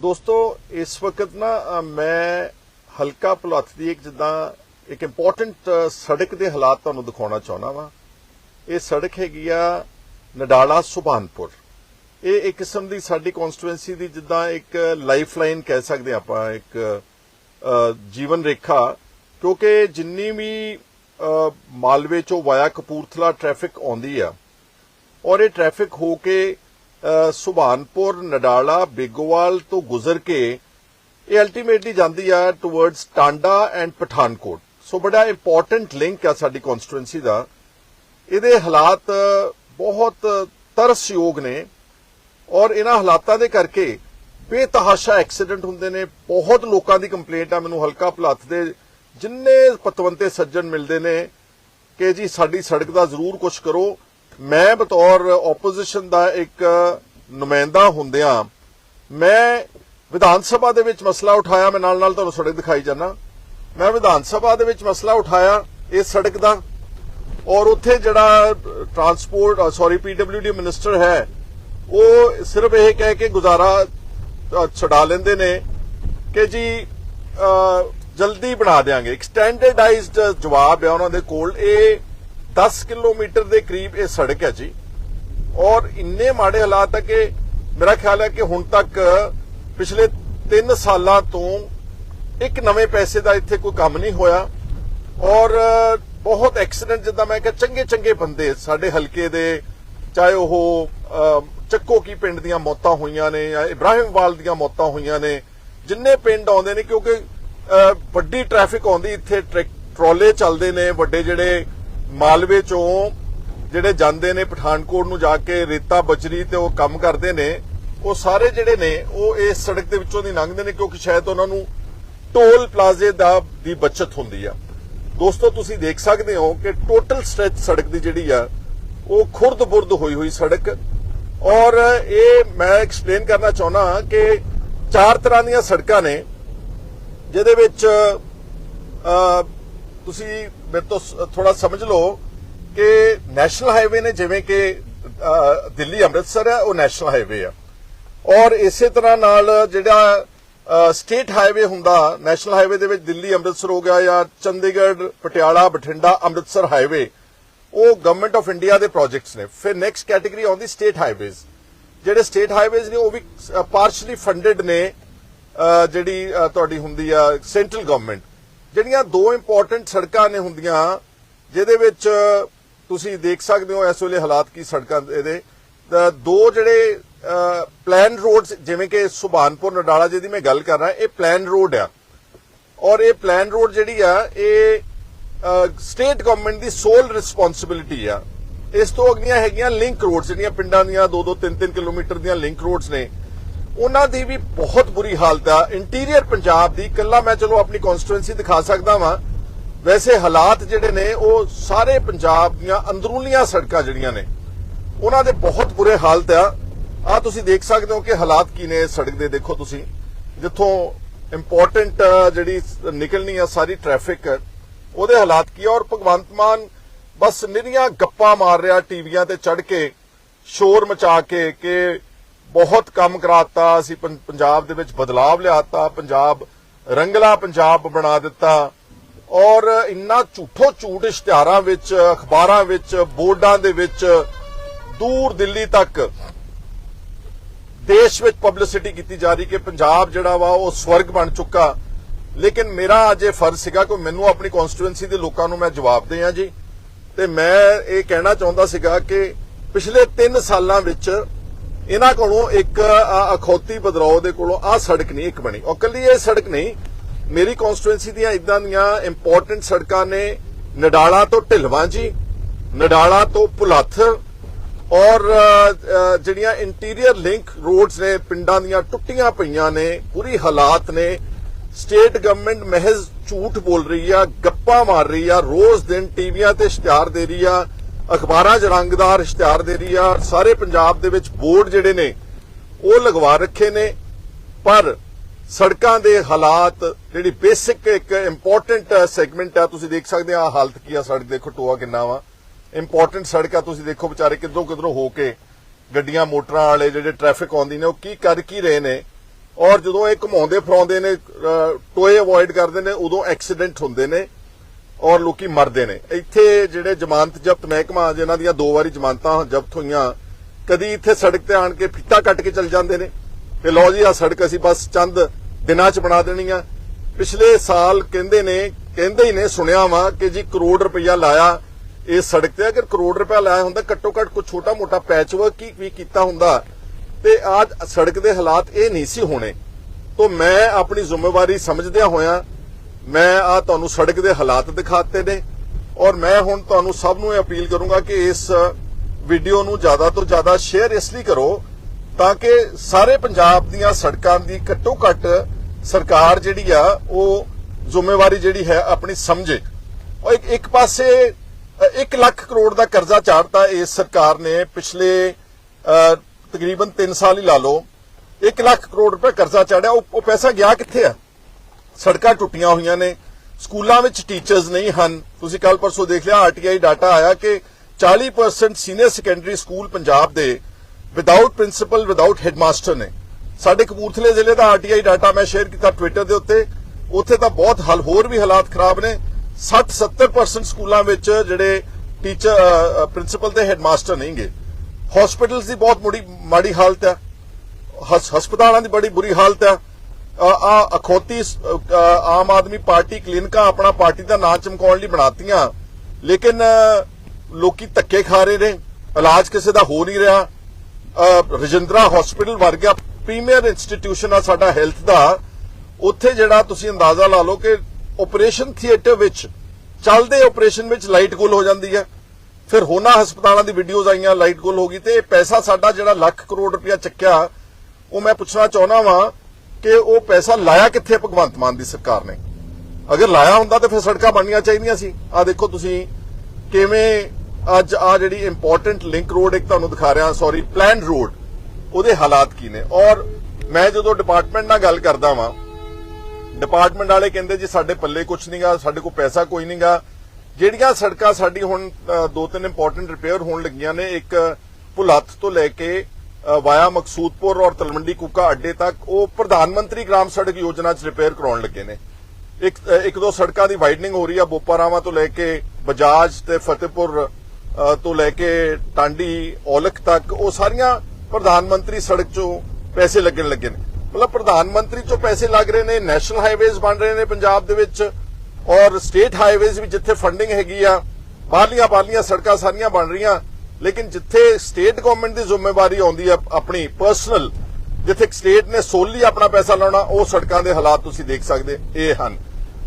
ਦੋਸਤੋ, ਇਸ ਵਕਤ ਨਾ ਮੈਂ ਹਲਕਾ ਭੁਲੱਥ ਦੀ ਇੱਕ ਜਿੱਦਾਂ ਇੱਕ ਇੰਪੋਰਟੈਂਟ ਸੜਕ ਦੇ ਹਾਲਾਤ ਤੁਹਾਨੂੰ ਦਿਖਾਉਣਾ ਚਾਹੁੰਦਾ ਵਾਂ। ਇਹ ਸੜਕ ਹੈਗੀ ਆ ਨਡਾਲਾ ਸੁਭਾਨਪੁਰ। ਇਹ ਇੱਕ ਕਿਸਮ ਦੀ ਸਾਡੀ ਕਨਸਟੀਟੂਐਂਸੀ ਦੀ ਜਿੱਦਾਂ ਇੱਕ ਲਾਈਫਲਾਈਨ ਕਹਿ ਸਕਦੇ ਆਪਾਂ, ਇੱਕ ਜੀਵਨ ਰੇਖਾ। ਕਿਉਂਕਿ ਜਿੰਨੀ ਵੀ ਮਾਲਵੇ ਚੋਂ ਵਾਇਆ ਕਪੂਰਥਲਾ ਟ੍ਰੈਫਿਕ ਆਉਂਦੀ ਆ, ਔਰ ਇਹ ਟ੍ਰੈਫਿਕ ਹੋ ਕੇ ਸੁਭਾਨਪੁਰ, ਨਡਾਲਾ, ਬੇਗੋਵਾਲ ਤੋਂ ਗੁਜ਼ਰ ਕੇ ਇਹ ਅਲਟੀਮੇਟਲੀ ਜਾਂਦੀ ਆ towards Tanda and Pathankot. So ਬੜਾ ਇੰਪੋਰਟੈਂਟ ਲਿੰਕ ਆ ਸਾਡੀ ਕਨਸਟੀਟੂਐਂਸੀ ਦਾ। ਇਹਦੇ ਹਾਲਾਤ ਬਹੁਤ ਤਰਸਯੋਗ ਨੇ ਔਰ ਇਹਨਾਂ ਹਾਲਾਤਾਂ ਦੇ ਕਰਕੇ ਬੇਤਹਾਸ਼ਾ ਐਕਸੀਡੈਂਟ ਹੁੰਦੇ ਨੇ। ਬਹੁਤ ਲੋਕਾਂ ਦੀ ਕੰਪਲੇਂਟ ਆ, ਮੈਨੂੰ ਹਲਕਾ ਭਲੱਥ ਦੇ ਜਿੰਨੇ ਪਤਵੰਤੇ ਸੱਜਣ ਮਿਲਦੇ ਨੇ ਕਿ ਜੀ ਸਾਡੀ ਸੜਕ ਦਾ ਜ਼ਰੂਰ ਕੁਝ ਕਰੋ। ਮੈਂ ਬਤੌਰ ਆਪੋਜੀਸ਼ਨ ਦਾ ਇੱਕ ਨੁਮਾਇੰਦਾ ਹੁੰਦਿਆਂ ਮੈਂ ਵਿਧਾਨ ਸਭਾ ਦੇ ਵਿੱਚ ਮਸਲਾ ਉਠਾਇਆ, ਮੈਂ ਨਾਲ ਨਾਲ ਤੁਹਾਨੂੰ ਸੜਕ ਦਿਖਾਈ ਜਾਣਾ ਮੈਂ ਵਿਧਾਨ ਸਭਾ ਦੇ ਵਿੱਚ ਮਸਲਾ ਉਠਾਇਆ ਇਸ ਸੜਕ ਦਾ ਔਰ ਉੱਥੇ ਜਿਹੜਾ ਟਰਾਂਸਪੋਰਟ ਸੌਰੀ ਪੀਡਬਲਯੂਡੀ ਮਿਨਿਸਟਰ ਹੈ, ਉਹ ਸਿਰਫ ਇਹ ਕਹਿ ਕੇ ਗੁਜ਼ਾਰਾ ਛਡਾ ਲੈਂਦੇ ਨੇ ਕਿ ਜੀ ਜਲਦੀ ਬਣਾ ਦੇਾਂਗੇ ਇੱਕ ਸਟੈਂਡਰਡਾਈਜ਼ਡ ਜਵਾਬ ਹੈ ਉਹਨਾਂ ਦੇ ਕੋਲ। ਇਹ 10 ਕਿਲੋਮੀਟਰ ਦੇ ਕਰੀਬ ਇਹ ਸੜਕ ਹੈ ਜੀ। ਔਰ ਇੰਨੇ ਮਾੜੇ ਹਾਲਾਤ ਹੈ ਕਿ ਮੇਰਾ ਖਿਆਲ ਹੈ ਕਿ ਹੁਣ ਤੱਕ ਪਿਛਲੇ 3 ਸਾਲਾਂ ਤੋਂ ਇੱਕ ਨਵੇਂ ਪੈਸੇ ਦਾ ਇੱਥੇ ਕੋਈ ਕੰਮ ਨਹੀਂ ਹੋਇਆ। ਔਰ ਬਹੁਤ ਐਕਸੀਡੈਂਟ ਜਿੱਦਾਂ ਮੈਂ ਕਿਹਾ ਚੰਗੇ ਚੰਗੇ ਬੰਦੇ ਸਾਡੇ ਹਲਕੇ ਦੇ ਚਾਹੇ ਉਹ ਅ, ਚੱਕੋ ਕੀ ਪਿੰਡ ਦੀਆਂ ਮੌਤਾਂ ਹੋਈਆਂ ਨੇ ਜਾਂ ਇਬਰਾਹਿਮਵਾਲ ਦੀਆਂ ਮੌਤਾਂ ਹੋਈਆਂ ਨੇ ਜਿੰਨੇ ਪਿੰਡ ਆਉਂਦੇ ਨੇ ਕਿਉਂਕਿ ਵੱਡੀ ਟ੍ਰੈਫਿਕ ਆਉਂਦੀ ਇੱਥੇ ਟਰੈਕ- ਟਰਾਲੇ ਚੱਲਦੇ ਨੇ ਵੱਡੇ ਜਿਹੜੇ ਮਾਲਵੇ ਚੋਂ ਜਿਹੜੇ ਜਾਂਦੇ ਨੇ ਪਠਾਨਕੋਟ ਨੂੰ ਜਾ ਕੇ ਰੇਤਾ ਬਚਰੀ ਤੇ ਉਹ ਕੰਮ ਕਰਦੇ ਨੇ, ਉਹ ਸਾਰੇ ਜਿਹੜੇ ਨੇ, ਉਹ ਇਸ ਸੜਕ ਦੇ ਵਿੱਚੋਂ ਦੀ ਲੰਘਦੇ ਨੇ ਕਿਉਂਕਿ ਸ਼ਾਇਦ ਉਹਨਾਂ ਨੂੰ ਟੋਲ ਪਲਾਜ਼ੇ ਦਾ ਦੀ ਬਚਤ ਹੁੰਦੀ ਆ। ਦੋਸਤੋ, ਤੁਸੀਂ ਦੇਖ ਸਕਦੇ ਹੋ ਕਿ ਟੋਟਲ ਸਟ੍ਰੈਚ ਸੜਕ ਦੀ ਜਿਹੜੀ ਆ, ਉਹ ਖੁਰਦ-ਬੁਰਦ ਹੋਈ ਹੋਈ ਸੜਕ। ਔਰ ਇਹ ਮੈਂ ਐਕਸਪਲੇਨ ਕਰਨਾ ਚਾਹੁੰਦਾ ਕਿ ਚਾਰ ਤਰ੍ਹਾਂ ਦੀਆਂ ਸੜਕਾਂ ਨੇ, ਜਿਹਦੇ ਵਿੱਚ ਤੁਸੀਂ ਮੇਰੇ ਤੋਂ ਥੋੜਾ ਸਮਝ ਲਓ ਕਿ ਨੈਸ਼ਨਲ ਹਾਈਵੇ ਨੇ ਜਿਵੇਂ ਕਿ ਦਿੱਲੀ ਅੰਮ੍ਰਿਤਸਰ ਹੈ, ਉਹ ਨੈਸ਼ਨਲ ਹਾਈਵੇ ਆ। ਔਰ ਇਸੇ ਤਰ੍ਹਾਂ ਨਾਲ ਜਿਹੜਾ ਸਟੇਟ ਹਾਈਵੇ ਹੁੰਦਾ, ਨੈਸ਼ਨਲ ਹਾਈਵੇ ਦੇ ਵਿੱਚ ਦਿੱਲੀ ਅੰਮ੍ਰਿਤਸਰ ਹੋ ਗਿਆ ਜਾਂ ਚੰਡੀਗੜ੍ਹ, ਪਟਿਆਲਾ, ਬਠਿੰਡਾ, ਅੰਮ੍ਰਿਤਸਰ ਹਾਈਵੇ, ਉਹ ਗਵਰਨਮੈਂਟ ਆਫ ਇੰਡੀਆ ਦੇ ਪ੍ਰੋਜੈਕਟਸ ਨੇ। ਫਿਰ ਨੈਕਸਟ ਕੈਟਾਗਰੀ ਆਉਂਦੀ ਸਟੇਟ ਹਾਈਵੇਜ਼ ਜਿਹੜੇ ਸਟੇਟ ਹਾਈਵੇਜ਼ ਨੇ, ਉਹ ਵੀ ਪਾਰਸ਼ਲੀ ਫੰਡਡ ਨੇ ਜਿਹੜੀ ਤੁਹਾਡੀ ਹੁੰਦੀ ਆ ਸੈਂਟਰਲ ਗਵਰਨਮੈਂਟ ਜਿਹੜੀਆਂ ਦੋ ਇੰਪੋਰਟੈਂਟ ਸੜਕਾਂ ਨੇ ਹੁੰਦੀਆਂ, ਜਿਹਦੇ ਵਿੱਚ ਤੁਸੀਂ ਦੇਖ ਸਕਦੇ ਹੋ ਇਸ ਵੇਲੇ ਹਾਲਾਤ ਕੀ ਸੜਕਾਂ ਦੇ ਇਹਦੇ ਦੋ ਜਿਹੜੇ ਪਲਾਨ ਰੋਡਸ ਜਿਵੇਂ ਕਿ ਸੁਭਾਨਪੁਰ ਨਡਾਲਾ ਜਿਹਦੀ ਮੈਂ ਗੱਲ ਕਰ ਰਿਹਾ, ਇਹ ਪਲਾਨ ਰੋਡ ਆ। ਔਰ ਇਹ ਪਲਾਨ ਰੋਡ ਜਿਹੜੀ ਆ, ਇਹ ਸਟੇਟ ਗਵਰਨਮੈਂਟ ਦੀ ਸੋਲ ਰਿਸਪੌਂਸਿਬਿਲਿਟੀ ਆ। ਇਸ ਤੋਂ ਅਗਲੀਆਂ ਹੈਗੀਆਂ ਲਿੰਕ ਰੋਡਸ ਜਿਹੜੀਆਂ ਪਿੰਡਾਂ ਦੀਆਂ 2-2 3-3 ਕਿਲੋਮੀਟਰ ਦੀਆਂ ਲਿੰਕ ਰੋਡਸ ਨੇ ਉਹਨਾਂ ਦੀ ਵੀ ਬਹੁਤ ਬੁਰੀ ਹਾਲਤ ਆ। ਇੰਟੀਰੀਅਰ ਪੰਜਾਬ ਦੀ ਕੱਲਾ ਮੈਂ ਚਲੋ ਆਪਣੀ ਕਨਸਟੀਟੂਐਂਸੀ ਦਿਖਾ ਸਕਦਾ ਵਾਂ। ਵੈਸੇ ਹਾਲਾਤ ਜਿਹੜੇ ਨੇ, ਉਹ ਸਾਰੇ ਪੰਜਾਬ ਦੀਆਂ ਅੰਦਰੂਨੀਆਂ ਸੜਕਾਂ ਜਿਹੜੀਆਂ ਨੇ, ਉਹਨਾਂ ਦੇ ਬਹੁਤ ਬੁਰੇ ਹਾਲਤ ਆ। ਆ ਤੁਸੀਂ ਦੇਖ ਸਕਦੇ ਹੋ ਕਿ ਹਾਲਾਤ ਕੀ ਨੇ ਸੜਕ ਦੇ, ਦੇਖੋ ਤੁਸੀਂ। ਜਿੱਥੋਂ ਇੰਪੋਰਟੈਂਟ ਜਿਹੜੀ ਨਿਕਲਣੀ ਆ ਸਾਰੀ ਟ੍ਰੈਫਿਕ ਉਹਦੇ ਹਾਲਾਤ ਕੀ ਆ। ਔਰ ਭਗਵੰਤ ਮਾਨ ਬਸ ਨਿਰੀਆਂ ਗੱਪਾਂ ਮਾਰ ਰਿਹਾ ਟੀਵੀਆਂ ਤੇ ਚੜ ਕੇ, ਸ਼ੋਰ ਮਚਾ ਕੇ ਕਿ ਬਹੁਤ ਕੰਮ ਕਰਾਤਾ, ਅਸੀਂ ਪੰਜਾਬ ਦੇ ਵਿੱਚ ਬਦਲਾਵ ਲਿਆਤਾ, ਪੰਜਾਬ ਰੰਗਲਾ ਪੰਜਾਬ ਬਣਾ ਦਿੱਤਾ ਔਰ ਇੰਨਾ ਝੂਠੋ ਝੂਠ ਇਸ਼ਤਿਹਾਰਾਂ ਵਿੱਚ, ਅਖਬਾਰਾਂ ਵਿੱਚ, ਬੋਰਡਾਂ ਦੇ ਵਿੱਚ ਦੂਰ ਦਿੱਲੀ ਤੱਕ ਦੇਸ਼ ਵਿੱਚ ਪਬਲਿਸਿਟੀ ਕੀਤੀ ਜਾ ਰਹੀ ਕਿ ਪੰਜਾਬ ਜਿਹੜਾ ਵਾ ਉਹ ਸਵਰਗ ਬਣ ਚੁੱਕਾ। ਲੇਕਿਨ ਮੇਰਾ ਅੱਜ ਇਹ ਫਰਜ਼ ਸੀਗਾ ਕਿ ਮੈਨੂੰ ਆਪਣੀ ਕਨਸਟੀਟੂਐਂਸੀ ਦੇ ਲੋਕਾਂ ਨੂੰ ਮੈਂ ਜਵਾਬ ਦਿਆਂ ਜੀ। ਤੇ ਮੈਂ ਇਹ ਕਹਿਣਾ ਚਾਹੁੰਦਾ ਸੀਗਾ ਕਿ ਪਿਛਲੇ 3 ਸਾਲਾਂ ਵਿੱਚ ਇਹਨਾਂ ਕੋਲੋਂ ਇੱਕ ਅਖੌਤੀ ਬਦਲਾਅ ਦੇ ਕੋਲੋਂ ਆਹ ਸੜਕ ਨਹੀਂ ਇੱਕ ਬਣੀ। ਔਰ ਕੱਲੀ ਇਹ ਸੜਕ ਨਹੀਂ, ਮੇਰੀ ਕਨਸਟੀਟੂਐਂਸੀ ਦੀਆਂ ਇਦਾਂ ਦੀਆਂ ਇੰਪੋਰਟੈਂਟ ਸੜਕਾਂ ਨੇ ਨਡਾਲਾ ਤੋਂ ਢਿਲਵਾਂ ਜੀ, ਨਡਾਲਾ ਤੋਂ ਪੁਲੱਥ, ਔਰ ਜਿਹੜੀਆਂ ਇੰਟੀਰੀਅਰ ਲਿੰਕ ਰੋਡਸ ਨੇ, ਪਿੰਡਾਂ ਦੀਆਂ ਟੁੱਟੀਆਂ ਪਈਆਂ ਨੇ, ਬੁਰੀ ਹਾਲਾਤ ਨੇ ਸਟੇਟ ਗਵਰਨਮੈਂਟ ਮਹਿਜ਼ ਝੂਠ ਬੋਲ ਰਹੀ ਆ, ਗੱਪਾਂ ਮਾਰ ਰਹੀ ਆ, ਰੋਜ਼ ਦਿਨ ਟੀਵੀਆਂ ਤੇ ਇਸ਼ਤਿਹਾਰ ਦੇ ਰਹੀ ਆ ਅਖਬਾਰਾਂ 'ਚ ਰੰਗਦਾਰ ਇਸ਼ਤਿਹਾਰ ਦੇ ਰਹੀ ਆ। ਸਾਰੇ ਪੰਜਾਬ ਦੇ ਵਿੱਚ ਬੋਰਡ ਜਿਹੜੇ ਨੇ, ਉਹ ਲਗਵਾ ਰੱਖੇ ਨੇ। ਪਰ ਸੜਕਾਂ ਦੇ ਹਾਲਾਤ, ਜਿਹੜੀ ਬੇਸਿਕ ਇੱਕ ਇੰਪੋਰਟੈਂਟ ਸੈਗਮੈਂਟ ਆ, ਤੁਸੀਂ ਦੇਖ ਸਕਦੇ ਆ ਹਾਲਤ ਕੀ ਆ ਸੜਕ ਦੇਖੋ ਟੋਆ ਕਿੰਨਾ ਵਾ। ਇੰਪੋਰਟੈਂਟ ਸੜਕ ਆ, ਤੁਸੀਂ ਦੇਖੋ ਵਿਚਾਰੇ ਕਿੱਧਰੋਂ ਕਿੱਧਰੋਂ ਹੋ ਕੇ ਗੱਡੀਆਂ, ਮੋਟਰਾਂ ਵਾਲੇ ਜਿਹੜੇ ਟ੍ਰੈਫਿਕ ਆਉਂਦੀ ਨੇ, ਉਹ ਕੀ ਕਰ ਕੀ ਰਹੇ ਨੇ। ਔਰ ਜਦੋਂ ਇਹ ਘੁਮਾਉਂਦੇ ਫਰਾਉਂਦੇ ਨੇ ਟੋਏ ਅਵੋਇਡ ਕਰਦੇ ਨੇ, ਉਦੋਂ ਐਕਸੀਡੈਂਟ ਹੁੰਦੇ ਨੇ। ਔਰ ਲੋਕੀ ਮਰਦੇ ਨੇ। ਇੱਥੇ ਜਿਹੜੇ ਜ਼ਮਾਨਤ ਜ਼ਬਤ ਮਹਿਕਮਾ ਜਿਨ੍ਹਾਂ ਦੀਆਂ ਦੋ ਵਾਰੀ ਜ਼ਮਾਨਤਾਂ ਜ਼ਬਤ ਹੋਈਆਂ, ਕਦੀ ਇੱਥੇ ਸੜਕ ਤੇ ਆਣ ਕੇ ਫੀਤਾ ਕੱਟ ਕੇ ਚੱਲ ਜਾਂਦੇ ਨੇ। ਤੇ ਲਓ ਜੀ ਆ ਸੜਕ ਅਸੀਂ ਬਸ ਚੰਦ ਦਿਨਾਂ 'ਚ ਬਣਾ ਦੇਣੀ ਆ। ਪਿਛਲੇ ਸਾਲ ਕਹਿੰਦੇ ਨੇ, ਕਹਿੰਦੇ ਹੀ ਨੇ, ਸੁਣਿਆ ਵਾ ਕਿ ਜੀ ਕਰੋੜ ਰੁਪਇਆ ਲਾਇਆ ਇਸ ਸੜਕ ਤੇ। ਅਗਰ ਕਰੋੜ ਰੁਪਇਆ ਲਾਇਆ ਹੁੰਦਾ, ਘੱਟੋ ਘੱਟ ਕੋਈ ਛੋਟਾ ਮੋਟਾ ਪੈਚ ਵਰਕ ਵੀ ਕੀਤਾ ਹੁੰਦਾ। ਤੇ ਆਜ ਸੜਕ ਦੇ ਹਾਲਾਤ ਇਹ ਨਹੀਂ ਸੀ ਹੋਣੇ। ਤੋਂ ਮੈਂ ਆਪਣੀ ਜ਼ਿੰਮੇਵਾਰੀ ਸਮਝਦਿਆਂ ਹੋਇਆਂ ਮੈਂ ਆ ਤੁਹਾਨੂੰ ਸੜਕ ਦੇ ਹਾਲਾਤ ਦਿਖਾਤੇ ਨੇ ਔਰ ਮੈਂ ਹੁਣ ਤੁਹਾਨੂੰ ਸਭ ਨੂੰ ਇਹ ਅਪੀਲ ਕਰੂੰਗਾ ਕਿ ਇਸ ਵੀਡੀਓ ਨੂੰ ਜ਼ਿਆਦਾ ਤੋਂ ਜ਼ਿਆਦਾ ਸ਼ੇਅਰ ਇਸ ਲਈ ਕਰੋ ਤਾਂ ਕਿ ਸਾਰੇ ਪੰਜਾਬ ਦੀਆਂ ਸੜਕਾਂ ਦੀ ਘੱਟੋ ਘੱਟ ਸਰਕਾਰ ਜਿਹੜੀ ਆ, ਉਹ ਜ਼ਿੰਮੇਵਾਰੀ ਜਿਹੜੀ ਹੈ ਆਪਣੀ ਸਮਝੇ। ਔਰ ਇੱਕ ਇੱਕ ਪਾਸੇ 1 ਲੱਖ ਕਰੋੜ ਦਾ ਕਰਜ਼ਾ ਚਾੜਤਾ ਇਸ ਸਰਕਾਰ ਨੇ ਪਿਛਲੇ ਤਕਰੀਬਨ 3 ਸਾਲ ਹੀ ਲਾ ਲਓ। 1 ਲੱਖ ਕਰੋੜ ਰੁਪਏ ਕਰਜ਼ਾ ਚਾੜਿਆ ਉਹ ਪੈਸਾ ਗਿਆ ਕਿੱਥੇ ਆ? ਸੜਕਾਂ ਟੁੱਟੀਆਂ ਹੋਈਆਂ ਨੇ। ਸਕੂਲਾਂ ਵਿੱਚ ਟੀਚਰਸ ਨਹੀਂ ਹਨ। ਤੁਸੀਂ ਕੱਲ ਪਰਸੋਂ ਦੇਖ ਲਿਆ ਆਰਟੀਆਈ ਡਾਟਾ ਆਇਆ ਕਿ 40% ਸੀਨੀਅਰ ਸੈਕੰਡਰੀ ਸਕੂਲ ਪੰਜਾਬ ਦੇ ਵਿਦਆਊਟ ਪ੍ਰਿੰਸੀਪਲ ਵਿਦਆਊਟ ਹੈਡਮਾਸਟਰ ਨੇ। ਸਾਡੇ ਕਪੂਰਥਲੇ ਜ਼ਿਲ੍ਹੇ ਦਾ ਆਰਟੀਆਈ ਡਾਟਾ ਮੈਂ ਸ਼ੇਅਰ ਕੀਤਾ ਟਵਿੱਟਰ ਦੇ ਉੱਤੇ। ਉੱਥੇ ਤਾਂ ਬਹੁਤ ਹਲ ਹੋਰ ਵੀ ਹਾਲਾਤ ਖਰਾਬ ਨੇ। 60 70% ਸਕੂਲਾਂ ਵਿੱਚ ਜਿਹੜੇ ਟੀਚਰ ਪ੍ਰਿੰਸੀਪਲ ਤੇ ਹੈਡਮਾਸਟਰ ਨਹੀਂਗੇ ਹਸਪੀਟਲਸ ਦੀ ਬਹੁਤ ਮਾੜੀ ਹਾਲਤ ਹੈ ਹਸ- ਹਸਪਤਾਲਾਂ ਦੀ ਬੜੀ ਬੁਰੀ ਹਾਲਤ ਹੈ ਆ ਆ ਅਖੌਤੀ ਆਮ ਆਦਮੀ ਪਾਰਟੀ ਕਲੀਨਿਕਾਂ ਆਪਣਾ ਪਾਰਟੀ ਦਾ ਨਾਂ ਚਮਕਾਉਣ ਲਈ ਬਣਾਤੀਆਂ। ਲੇਕਿਨ ਅ, ਲੋਕੀ ਧੱਕੇ ਖਾ ਰਹੇ ਨੇ। ਇਲਾਜ ਕਿਸੇ ਦਾ ਹੋ ਨਹੀਂ ਰਿਹਾ। ਰਜਿੰਦਰਾ ਹਸਪੀਟਲ ਵਰਗਾ ਪ੍ਰੀਮੀਅਰ ਇੰਸਟੀਟਿਊਸ਼ਨ ਆ ਸਾਡਾ ਹੈਲਥ ਦਾ। ਉੱਥੇ ਜਿਹੜਾ ਤੁਸੀਂ ਅੰਦਾਜ਼ਾ ਲਾ ਲਓ ਕਿ ਆਪਰੇਸ਼ਨ ਥੀਏਟਰ ਵਿੱਚ ਚੱਲਦੇ ਆਪਰੇਸ਼ਨ ਵਿੱਚ ਲਾਈਟ ਗੁੱਲ ਹੋ ਜਾਂਦੀ ਹੈ। ਫਿਰ ਹੋਣਾ ਹਸਪਤਾਲਾਂ ਦੀ ਵੀਡੀਓਜ਼ ਆਈਆਂ ਲਾਈਟ ਗੁੱਲ ਹੋ ਗਈ ਤੇ ਇਹ ਪੈਸਾ ਸਾਡਾ ਜਿਹੜਾ ਲੱਖ ਕਰੋੜ ਰੁਪਇਆ ਚੱਕਿਆ ਉਹ ਮੈਂ ਪੁੱਛਣਾ ਚਾਹੁੰਦਾ ਵਾਂ ਕਿ ਉਹ ਪੈਸਾ ਲਾਇਆ ਕਿੱਥੇ ਭਗਵੰਤ ਮਾਨ ਦੀ ਸਰਕਾਰ ਨੇ? ਅਗਰ ਲਾਇਆ ਹੁੰਦਾ ਤਾਂ ਫਿਰ ਸੜਕਾਂ ਬਣਨੀਆਂ ਚਾਹੀਦੀਆਂ ਸੀ। ਆ ਦੇਖੋ ਤੁਸੀਂ ਕਿਵੇਂ ਅੱਜ ਆ ਜਿਹੜੀ ਇੰਪੋਰਟੈਂਟ ਲਿੰਕ ਰੋਡ ਇੱਕ ਤੁਹਾਨੂੰ ਦਿਖਾ ਰਿਹਾ ਸੌਰੀ ਪਲਾਨ ਰੋਡ ਉਹਦੇ ਹਾਲਾਤ ਕੀ ਨੇ? ਔਰ ਮੈਂ ਜਦੋਂ ਡਿਪਾਰਟਮੈਂਟ ਨਾਲ ਗੱਲ ਕਰਦਾ ਵਾਂ ਡਿਪਾਰਟਮੈਂਟ ਵਾਲੇ ਕਹਿੰਦੇ ਜੀ ਸਾਡੇ ਪੱਲੇ ਕੁਝ ਨਹੀਂਗਾ ਸਾਡੇ ਕੋਲ ਪੈਸਾ ਕੋਈ ਨਹੀਂਗਾ ਜਿਹੜੀਆਂ ਸੜਕਾਂ ਸਾਡੀ ਹੁਣ ਦੋ ਤਿੰਨ ਇੰਪੋਰਟੈਂਟ ਰਿਪੇਅਰ ਹੋਣ ਲੱਗੀਆਂ ਨੇ, ਇੱਕ ਭੁਲੱਥ ਤੋਂ ਲੈ ਕੇ ਵਾਇਆ ਮਕਸੂਦਪੁਰ ਔਰ ਤਲਵੰਡੀ ਕੁੱਕਾ ਅੱਡੇ ਤੱਕ ਉਹ ਪ੍ਰਧਾਨ ਮੰਤਰੀ ਗ੍ਰਾਮ ਸੜਕ ਯੋਜਨਾ 'ਚ ਰਿਪੇਅਰ ਕਰਾਉਣ ਲੱਗੇ ਨੇ। ਇੱਕ ਇੱਕ ਦੋ ਸੜਕਾਂ ਦੀ ਵਾਈਡਨਿੰਗ ਹੋ ਰਹੀ ਆ, ਬੋਪਾਰਾਵਾਂ ਤੋਂ ਲੈ ਕੇ ਬਜਾਜ ਤੇ ਫਤਿਹਪੁਰ ਤੋਂ ਲੈ ਕੇ ਟਾਂਡੀ, ਔਲਖ ਤੱਕ ਉਹ ਸਾਰੀਆਂ ਪ੍ਰਧਾਨ ਮੰਤਰੀ ਸੜਕ 'ਚੋਂ ਪੈਸੇ ਲੱਗਣ ਲੱਗੇ ਨੇ। ਮਤਲਬ ਪ੍ਰਧਾਨ ਮੰਤਰੀ 'ਚੋਂ ਪੈਸੇ ਲੱਗ ਰਹੇ ਨੇ ਨੈਸ਼ਨਲ ਹਾਈਵੇਜ਼ ਬਣ ਰਹੇ ਨੇ ਪੰਜਾਬ ਦੇ ਵਿੱਚ ਔਰ ਸਟੇਟ ਹਾਈਵੇਜ਼ ਵੀ ਜਿੱਥੇ ਫੰਡਿੰਗ ਹੈਗੀ ਆ ਬਾਹਰਲੀਆਂ ਬਾਹਰਲੀਆਂ ਸੜਕਾਂ ਸਾਰੀਆਂ ਬਣ ਰਹੀਆਂ। ਲੇਕਿਨ ਜਿੱਥੇ ਸਟੇਟ ਗਵਰਨਮੈਂਟ ਦੀ ਜ਼ਿੰਮੇਵਾਰੀ ਆਉਂਦੀ ਹੈ ਆਪਣੀ ਪਰਸਨਲ ਜਿੱਥੇ ਸਟੇਟ ਨੇ ਸੋਲੀ ਆਪਣਾ ਪੈਸਾ ਲਾਉਣਾ, ਉਹ ਸੜਕਾਂ ਦੇ ਹਾਲਾਤ ਤੁਸੀਂ ਦੇਖ ਸਕਦੇ, ਇਹ ਹਨ।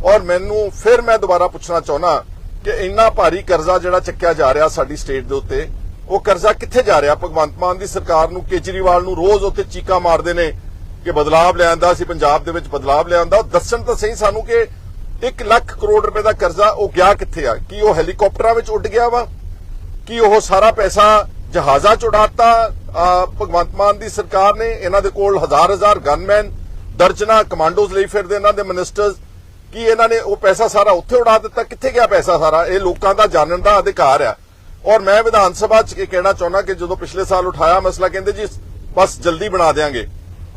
ਔਰ ਮੈਨੂੰ ਫਿਰ ਮੈਂ ਦੁਬਾਰਾ ਪੁੱਛਣਾ ਚਾਹੁੰਦਾ ਕਿ ਇੰਨਾ ਭਾਰੀ ਕਰਜ਼ਾ ਜਿਹੜਾ ਚੱਕਿਆ ਜਾ ਰਿਹਾ ਸਾਡੀ ਸਟੇਟ ਦੇ ਉੱਤੇ, ਉਹ ਕਰਜ਼ਾ ਕਿੱਥੇ ਜਾ ਰਿਹਾ? ਭਗਵੰਤ ਮਾਨ ਦੀ ਸਰਕਾਰ ਨੂੰ ਕੇਜਰੀਵਾਲ ਨੂੰ ਰੋਜ਼ ਉੱਤੇ ਚੀਕਾਂ ਮਾਰਦੇ ਨੇ ਕਿ ਬਦਲਾਵ ਲਿਆਂਦਾ ਸੀ ਪੰਜਾਬ ਦੇ ਵਿੱਚ ਬਦਲਾਵ ਲਿਆਂਦਾ। ਉਹ ਦੱਸਣ ਤਾਂ ਸਹੀ ਸਾਨੂੰ ਕਿ 1 ਲੱਖ ਕਰੋੜ ਰੁਪਏ ਦਾ ਕਰਜ਼ਾ ਉਹ ਗਿਆ ਕਿੱਥੇ ਆ? ਕੀ ਉਹ ਹੈਲੀਕਾਪਟਰਾਂ ਵਿੱਚ ਉੱਡ ਗਿਆ ਵਾ? ਕਿ ਉਹ ਸਾਰਾ ਪੈਸਾ ਜਹਾਜ਼ਾਂ ਚ ਉਡਾਤਾ। ਅਹ ਭਗਵੰਤ ਮਾਨ ਦੀ ਸਰਕਾਰ ਨੇ ਇਹਨਾਂ ਦੇ ਕੋਲ ਹਜ਼ਾਰ ਹਜ਼ਾਰ ਗਨਮੈਨ ਦਰਜਨਾ ਕਮਾਂਡੋਜ਼ ਲਈ ਫਿਰਦੇ, ਇਹਨਾਂ ਦੇ ਮਿਨਿਸਟਰਸ, ਕਿ ਇਹਨਾਂ ਨੇ ਉਹ ਪੈਸਾ ਸਾਰਾ ਉੱਥੇ ਉਡਾ ਦਿੱਤਾ। ਕਿੱਥੇ ਗਿਆ ਪੈਸਾ ਸਾਰਾ? ਇਹ ਲੋਕਾਂ ਦਾ ਜਾਣਨ ਦਾ ਅਧਿਕਾਰ ਆ। ਔਰ ਮੈਂ ਵਿਧਾਨ ਸਭਾ ਚ ਇਹ ਕਹਿਣਾ ਚਾਹੁੰਦਾ ਕਿ ਜਦੋਂ ਪਿਛਲੇ ਸਾਲ ਉਠਾਇਆ ਮਸਲਾ, ਕਹਿੰਦੇ ਜੀ, ਬਸ ਜਲਦੀ ਬਣਾ ਦੇਾਂਗੇ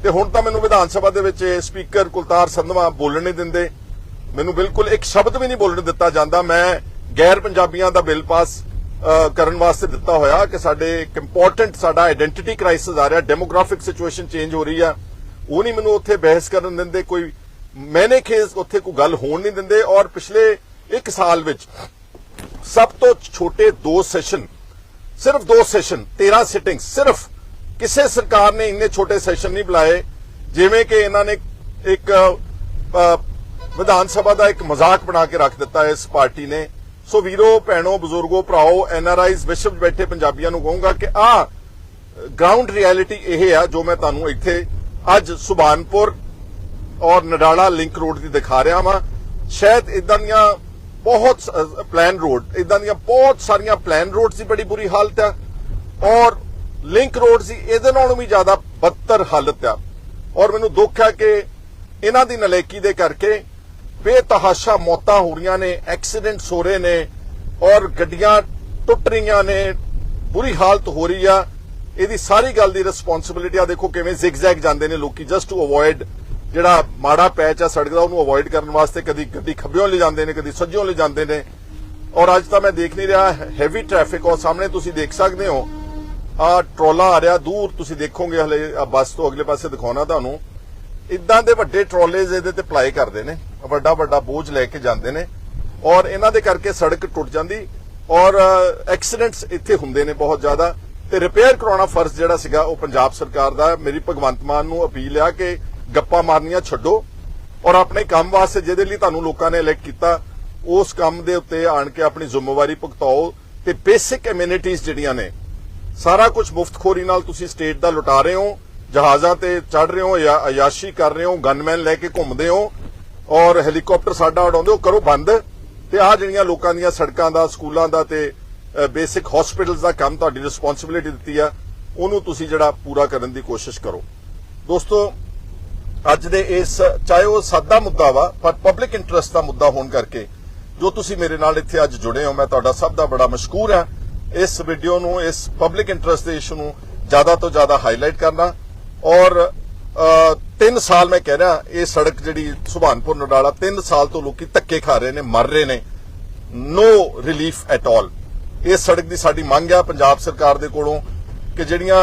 ਤੇ ਹੁਣ ਤਾਂ ਮੈਨੂੰ ਵਿਧਾਨ ਸਭਾ ਦੇ ਵਿੱਚ ਸਪੀਕਰ ਕੁਲਤਾਰ ਸੰਧਵਾ ਬੋਲਣ ਨਹੀਂ ਦਿੰਦੇ। ਮੈਨੂੰ ਬਿਲਕੁਲ ਇੱਕ ਸ਼ਬਦ ਵੀ ਨਹੀਂ ਬੋਲਣ ਦਿੱਤਾ ਜਾਂਦਾ। ਮੈਂ ਗੈਰ ਪੰਜਾਬੀਆਂ ਦਾ ਬਿੱਲ ਪਾਸ ਕਰਨ ਵਾਸਤੇ ਦਿੱਤਾ ਹੋਇਆ ਕਿ ਸਾਡੇ ਇੱਕ ਇੰਪੋਰਟੈਂਟ ਸਾਡਾ ਆਇਡੈਂਟੀਟੀ ਕ੍ਰਾਈਸਿਸ ਆ ਰਿਹਾ ਡੈਮੋਗ੍ਰਾਫਿਕ ਸਿਚੁਏਸ਼ਨ ਚੇਂਜ ਹੋ ਰਹੀ ਆ। ਉਹ ਨਹੀਂ ਮੈਨੂੰ ਉੱਥੇ ਬਹਿਸ ਕਰਨ ਦਿੰਦੇ, ਕੋਈ ਮੈਨੇ ਖੇਸ ਉੱਥੇ ਕੋਈ ਗੱਲ ਹੋਣ ਨਹੀਂ ਦਿੰਦੇ। ਔਰ ਪਿਛਲੇ 1 ਸਾਲ ਵਿੱਚ ਸਭ ਤੋਂ ਛੋਟੇ ਦੋ ਸੈਸ਼ਨ ਸਿਰਫ ਦੋ ਸੈਸ਼ਨ 13 ਸਿਟਿੰਗ ਸਿਰਫ ਕਿਸੇ ਸਰਕਾਰ ਨੇ ਇੰਨੇ ਛੋਟੇ ਸੈਸ਼ਨ ਨਹੀਂ ਬੁਲਾਏ, ਜਿਵੇਂ ਕਿ ਇਹਨਾਂ ਨੇ ਇੱਕ ਵਿਧਾਨ ਸਭਾ ਦਾ ਇੱਕ ਮਜ਼ਾਕ ਬਣਾ ਕੇ ਰੱਖ ਦਿੱਤਾ ਇਸ ਪਾਰਟੀ ਨੇ। ਸੋ ਵੀਰੋ, ਭੈਣੋ, ਬਜ਼ੁਰਗੋ, ਭਰਾਓ ਐਨਆਰਆਈਜ਼ ਵਿਸ਼ਵ 'ਚ ਬੈਠੇ ਪੰਜਾਬੀਆਂ ਨੂੰ ਕਹੂੰਗਾ ਕਿ ਆ ਗਰਾਊਂਡ ਰਿਐਲਿਟੀ ਇਹ ਆ ਜੋ ਮੈਂ ਤੁਹਾਨੂੰ ਇੱਥੇ ਅੱਜ ਸੁਬਾਨਪੁਰ ਔਰ ਨਡਾਲਾ ਲਿੰਕ ਰੋਡ ਦੀ ਦਿਖਾ ਰਿਹਾ ਵਾਂ। ਸ਼ਾਇਦ ਇਦਾਂ ਦੀਆਂ ਬਹੁਤ ਪਲਾਨ ਰੋਡ ਇਦਾਂ ਦੀਆਂ ਬਹੁਤ ਸਾਰੀਆਂ ਪਲਾਨ ਰੋਡ ਦੀ ਬੜੀ ਬੁਰੀ ਹਾਲਤ ਆ ਔਰ ਲਿੰਕ ਰੋਡ ਸੀ, ਇਹਦੇ ਨਾਲੋਂ ਵੀ ਜ਼ਿਆਦਾ ਬੱਤਰ ਹਾਲਤ ਆ। ਔਰ ਮੈਨੂੰ ਦੁੱਖ ਹੈ ਕਿ ਇਹਨਾਂ ਦੀ ਨਲੇਕੀ ਦੇ ਕਰਕੇ ਬੇਤਹਾਸ਼ਾ ਮੌਤਾਂ ਹੋ ਰਹੀਆਂ ਨੇ, ਐਕਸੀਡੈਂਟਸ ਹੋ ਰਹੇ ਨੇ ਔਰ ਗੱਡੀਆਂ ਟੁੱਟ ਰਹੀਆਂ ਨੇ, ਬੁਰੀ ਹਾਲਤ ਹੋ ਰਹੀ ਆ। ਇਹਦੀ ਸਾਰੀ ਗੱਲ ਦੀ ਰਿਸਪੌਂਸਿਬਿਲਿਟੀ ਆ। ਦੇਖੋ ਕਿਵੇਂ ਜ਼ਿਗਜ਼ੈਗ ਜਾਂਦੇ ਨੇ ਲੋਕੀ ਜਸਟ ਟੂ ਅਵੋਇਡ ਜਿਹੜਾ ਮਾੜਾ ਪੈਚ ਆ ਸੜਕ ਦਾ, ਉਹਨੂੰ ਅਵੋਇਡ ਕਰਨ ਵਾਸਤੇ ਕਦੀ ਗੱਡੀ ਖੱਬਿਓਂ ਲੈ ਜਾਂਦੇ ਨੇ, ਕਦੀ ਸੱਜਿਓਂ ਲੈ ਜਾਂਦੇ ਨੇ। ਔਰ ਅੱਜ ਤਾਂ ਮੈਂ ਦੇਖ ਨਹੀਂ ਰਿਹਾ ਹੈਵੀ ਟ੍ਰੈਫਿਕ ਔਰ ਸਾਹਮਣੇ ਤੁਸੀਂ ਦੇਖ ਸਕਦੇ ਹੋ। ਆ ਟਰੋਲਾ ਆ ਰਿਹਾ, ਦੂਰ ਤੁਸੀਂ ਦੇਖੋਗੇ ਹਲੇ ਬੱਸ ਤੋਂ ਅਗਲੇ ਪਾਸੇ ਦਿਖਾਉਣਾ ਤੁਹਾਨੂੰ। ਇਦਾਂ ਦੇ ਵੱਡੇ ਟਰੋਲੇਜ਼ ਇਹਦੇ ਤੇ ਅਪਲਾਈ ਕਰਦੇ ਨੇ। ਵੱਡਾ ਵੱਡਾ ਬੋਝ ਲੈ ਕੇ ਜਾਂਦੇ ਨੇ ਔਰ ਇਹਨਾਂ ਦੇ ਕਰਕੇ ਸੜਕ ਟੁੱਟ ਜਾਂਦੀ ਔਰ ਐਕਸੀਡੈਂਟਸ ਇੱਥੇ ਹੁੰਦੇ ਨੇ ਬਹੁਤ ਜ਼ਿਆਦਾ ਤੇ ਰਿਪੇਅਰ ਕਰਾਉਣਾ ਫਰਜ਼ ਜਿਹੜਾ ਸੀਗਾ ਉਹ ਪੰਜਾਬ ਸਰਕਾਰ ਦਾ। ਮੇਰੀ ਭਗਵੰਤ ਮਾਨ ਨੂੰ ਅਪੀਲ ਆ ਕਿ ਗੱਪਾਂ ਮਾਰਨੀਆਂ ਛੱਡੋ ਔਰ ਆਪਣੇ ਕੰਮ ਵਾਸਤੇ ਜਿਹਦੇ ਲਈ ਤੁਹਾਨੂੰ ਲੋਕਾਂ ਨੇ ਇਲੈਕਟ ਕੀਤਾ, ਉਸ ਕੰਮ ਦੇ ਉੱਤੇ ਆਣ ਕੇ ਆਪਣੀ ਜ਼ਿੰਮੇਵਾਰੀ ਭੁਗਤਾਓ ਤੇ ਬੇਸਿਕ ਐਮਿਨਿਟੀਜ਼ ਜਿਹੜੀਆਂ ਨੇ, ਸਾਰਾ ਕੁਝ ਮੁਫਤਖੋਰੀ ਨਾਲ ਤੁਸੀਂ ਸਟੇਟ ਦਾ ਲੁਟਾ ਰਹੇ ਹੋ, ਜਹਾਜ਼ਾਂ ਤੇ ਚੜ ਰਹੇ ਹੋ ਜਾਂ ਅਯਾਸ਼ੀ ਕਰ ਰਹੇ ਹੋ ਗਨਮੈਨ ਲੈ ਕੇ ਘੁੰਮਦੇ ਹੋ ਔਰ ਹੈਲੀਕਾਪਟਰ ਸਾਡਾ ਉਡਾਉਂਦੇ, ਉਹ ਕਰੋ ਬੰਦ। ਤੇ ਆ ਜਿਹੜੀਆਂ ਲੋਕਾਂ ਦੀਆਂ ਸੜਕਾਂ ਦਾ, ਸਕੂਲਾਂ ਦਾ ਤੇ ਬੇਸਿਕ ਹਸਪੀਟਲਸ ਦਾ ਕੰਮ ਤੁਹਾਡੀ ਰਿਸਪੌਂਸਿਬਿਲਿਟੀ ਦਿੱਤੀ ਆ, ਉਹਨੂੰ ਤੁਸੀਂ ਜਿਹੜਾ ਪੂਰਾ ਕਰਨ ਦੀ ਕੋਸ਼ਿਸ਼ ਕਰੋ। ਦੋਸਤੋ, ਅੱਜ ਦੇ ਇਸ, ਚਾਹੇ ਉਹ ਸਾਦਾ ਮੁੱਦਾ ਵਾ, ਪਰ ਪਬਲਿਕ ਇੰਟਰਸਟ ਦਾ ਮੁੱਦਾ ਹੋਣ ਕਰਕੇ, ਜੋ ਤੁਸੀਂ ਮੇਰੇ ਨਾਲ ਇੱਥੇ ਅੱਜ ਜੁੜੇ ਹੋ, ਮੈਂ ਤੁਹਾਡਾ ਸਭ ਦਾ ਬੜਾ ਮਸ਼ਕੂਰ ਹਾਂ। ਇਸ ਵੀਡੀਓ ਨੂੰ, ਇਸ ਪਬਲਿਕ ਇੰਟਰਸਟ ਦੇ ਇਸ਼ੂ ਨੂੰ ਜ਼ਿਆਦਾ ਤੋਂ ਜ਼ਿਆਦਾ ਹਾਈਲਾਈਟ ਕਰਨਾ ਔਰ 3 ਸਾਲ ਮੈਂ ਕਹਿ ਰਿਹਾ, ਇਹ ਸੜਕ ਜਿਹੜੀ ਸੁਭਾਨਪੁਰ ਨਡਾਲਾ 3 ਸਾਲ ਤੋਂ ਲੋਕੀ ਧੱਕੇ ਖਾ ਰਹੇ ਨੇ, ਮਰ ਰਹੇ ਨੇ। ਨੋ ਰਿਲੀਫ ਐਟ ਆਲ ਇਹ ਸੜਕ ਦੀ ਸਾਡੀ ਮੰਗ ਆ ਪੰਜਾਬ ਸਰਕਾਰ ਦੇ ਕੋਲੋਂ ਕਿ ਜਿਹੜੀਆਂ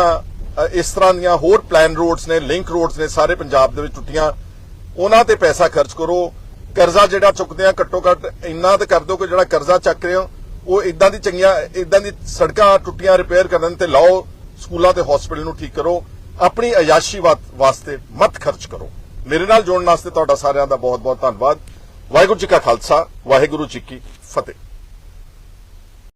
ਇਸ ਤਰ੍ਹਾਂ ਦੀਆਂ ਹੋਰ ਪਲਾਨ ਰੋਡਸ ਨੇ ਲਿੰਕ ਰੋਡਸ ਨੇ ਸਾਰੇ ਪੰਜਾਬ ਦੇ ਵਿੱਚ ਟੁੱਟੀਆਂ। ਉਹਨਾਂ ਤੇ ਪੈਸਾ ਖਰਚ ਕਰੋ। ਕਰਜ਼ਾ ਜਿਹੜਾ ਚੁੱਕਦੇ ਆ, ਘੱਟੋ ਘੱਟ ਇੰਨਾ ਤੇ ਕਰ ਦਿਓ ਕਿ ਜਿਹੜਾ ਕਰਜ਼ਾ ਚੱਕ ਰਹੇ ਹੋ, ਉਹ ਇਦਾਂ ਦੀ ਚੰਗੀਆਂ ਇਦਾਂ ਦੀ ਸੜਕਾਂ ਟੁੱਟੀਆਂ ਰਿਪੇਅਰ ਕਰਨ ਤੇ ਲਾਓ, ਸਕੂਲਾਂ ਤੇ ਹਸਪੀਟਲ ਨੂੰ ਠੀਕ ਕਰੋ। ਆਪਣੀ ਅਯਾਸ਼ੀ ਵਾਸਤੇ ਮਤ ਖਰਚ ਕਰੋ। ਮੇਰੇ ਨਾਲ ਜੋੜਨ ਵਾਸਤੇ ਤੁਹਾਡਾ ਸਾਰਿਆਂ ਦਾ ਬਹੁਤ ਬਹੁਤ ਧੰਨਵਾਦ। ਵਾਹਿਗੁਰੂ ਜੀ ਕਾ ਖਾਲਸਾ, ਵਾਹਿਗੁਰੂ ਜੀ ਕੀ ਫਤਿਹ।